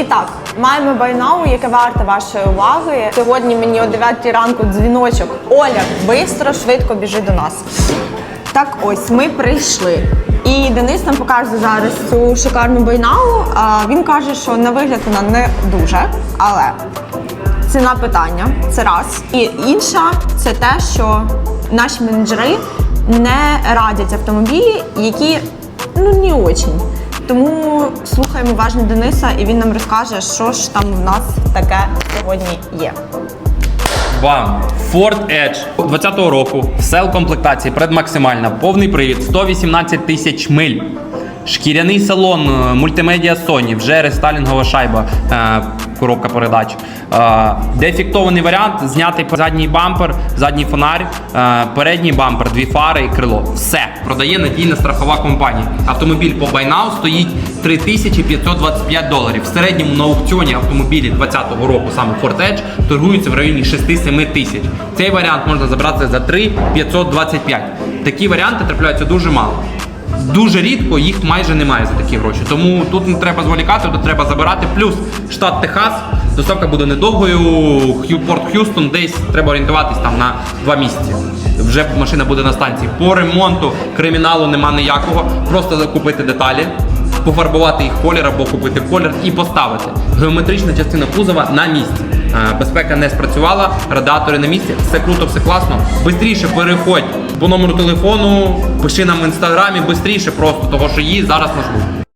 І так, маємо байнау, яке варте вашої уваги. Сьогодні мені о 9 ранку дзвіночок. Оля, бистро, швидко біжи до нас. Так ось ми прийшли. І Денис нам покаже зараз цю шикарну байнау. А, Він каже, що на вигляд вона не дуже, але ціна питання це раз. І інша це те, що наші менеджери не радять автомобілі, які ну не очень. Тому слухаємо уважно Дениса, і він нам розкаже, що ж там в нас таке сьогодні є. Вам Ford Edge 20-го року, сел комплектації предмаксимальна, повний привід, 118 тисяч миль. Шкіряний салон, е, мультимедіа Sony, вже рестайлінгова шайба, е, коробка передач. Е, Дефіктований варіант, знятий задній бампер, задній фонарь, передній бампер, дві фари і крило. Все. Продає надійна страхова компанія. Автомобіль по Байнау стоїть 3525 доларів. В середньому на аукціоні автомобілі 20-го року, саме Ford Edge, торгуються в районі 6-7 тисяч. Цей варіант можна забрати за 3-525. Такі варіанти трапляються дуже мало. Дуже рідко їх майже немає за такі гроші. Тому тут не треба зволікати, тут треба забирати. Плюс штат Техас, доставка буде недовгою. Порт Х'юстон, десь треба орієнтуватись там на два місяці. Вже машина буде на станції. По ремонту криміналу нема ніякого. Просто закупити деталі, пофарбувати їх колір або купити колір і поставити. Геометрична частина кузова на місці. Е, Безпека не спрацювала, радіатори на місці, все круто, все класно. Бистріше переходь по номеру телефону, пиши нам в інстаграмі, швидше, просто, того що її зараз нажмуть.